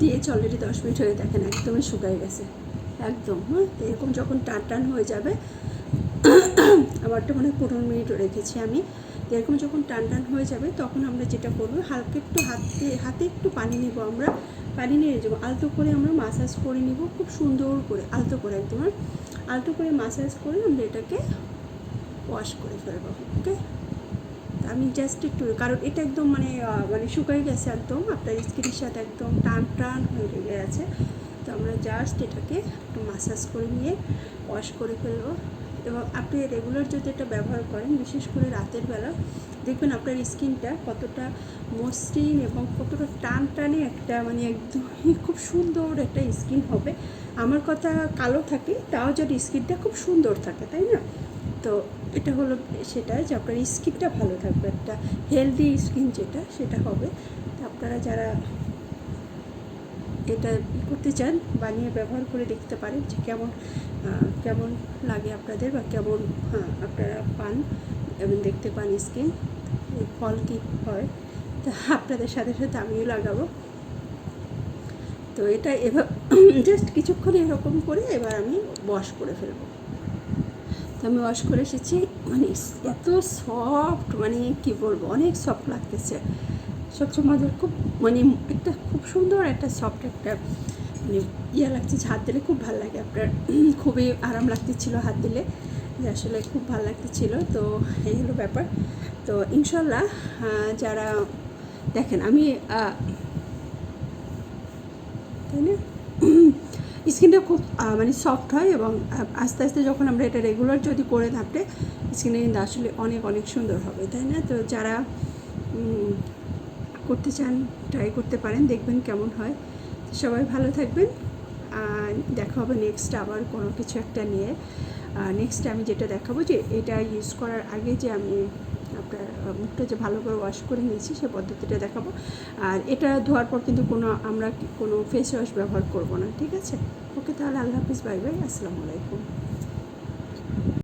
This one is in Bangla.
দিয়েছি অলরেডি দশ মিনিট হয়ে দেখেন, একদমই শুকায় গেছে। একদম হ্যাঁ? এরকম যখন টান টান হয়ে যাবে, আমারটা মানে পনেরো মিনিটও রেখেছি আমি। এরকম যখন টান টান হয়ে যাবে, তখন আমরা যেটা করব, হালকা একটু হাতে হাতে একটু পানি নেব আমরা। পানি নিয়ে যাব আলতো করে আমরা মাসাজ করে নিব, খুব সুন্দর করে, আলতো করে একদম হ্যাঁ? আলতো করে মাসাজ করে আমরা এটাকে ওয়াশ করে ফেলব ওকে আমি জাস্ট একটু, কারণ এটা একদম মানে মানে শুকাই গেছে একদম, আপনার স্কিনের সাথে একদম টান টান হয়ে লেগে আছে তো আমরা জাস্ট এটাকে একটু মাসাজ করে নিয়ে ওয়াশ করে ফেলব। এবং আপনি রেগুলার যদি এটা ব্যবহার করেন, বিশেষ করে রাতের বেলা, দেখবেন আপনার স্কিনটা কতটা মসৃণ এবং কতটা টান টানে একটা মানে একদমই খুব সুন্দর একটা স্কিন হবে। আমার কথা কালো থাকে, তাও যদি স্কিনটা খুব সুন্দর থাকে, তাই না? তো এটা হলো সেটা যে আপনার স্কিনটা ভালো থাকবে, একটা হেলদি স্কিন যেটা, সেটা হবে। আপনারা যারা এটা করতে চান, বানিয়ে ব্যবহার করে দেখতে পারেন যে কেমন কেমন লাগে আপনাদের বা কেমন আপনারা পান, এবং দেখতে পান স্কিন ফল কী হয়, তা আপনাদের সাথে সাথে আমিও লাগাবো। তো এটা এবার জাস্ট কিছুক্ষণ এরকম করে এবার আমি ওয়াশ করে ফেলব। তো আমি ওয়াশ করে এসেছি মানে এত সফট মানে কি বলব, অনেক সফট লাগতেছে। সবচেয়ে মজার খুব মানে একটা খুব সুন্দর একটা সফট একটা মানে ইয়ে লাগছে হাত দিলে খুব ভালো লাগে। আপনার খুবই আরাম লাগতেছিল হাত দিলে, যে আসলে খুব ভালো লাগতেছিল। তো এই হলো ব্যাপার। তো ইনশাল্লাহ যারা দেখেন, আমি তাই না? স্কিনটা খুব মানে সফট হয় এবং আস্তে আস্তে যখন আমরা এটা রেগুলার যদি করে থাকলে স্কিনে কিন্তু আসলে অনেক অনেক সুন্দর হবে, তাই না? তো যারা করতে চান ট্রাই করতে পারেন, দেখবেন কেমন হয়। সবাই ভালো থাকবেন দেখা হবে নেক্সট আবার কোনো কিছু একটা নিয়ে। নেক্সট আমি যেটা দেখাবো যে, এটা ইউজ করার আগে যে আমি আপনার মুখটা যে ভালো করে ওয়াশ করে নিয়েছি, সে পদ্ধতিটা দেখাবো। আর এটা ধোয়ার পর কিন্তু কোনো, আমরা কোনো ফেস ওয়াশ ব্যবহার করব না, ঠিক আছে? ওকে তাহলে আল্লাহ হাফিজ বাই বাই আসসালামু আলাইকুম।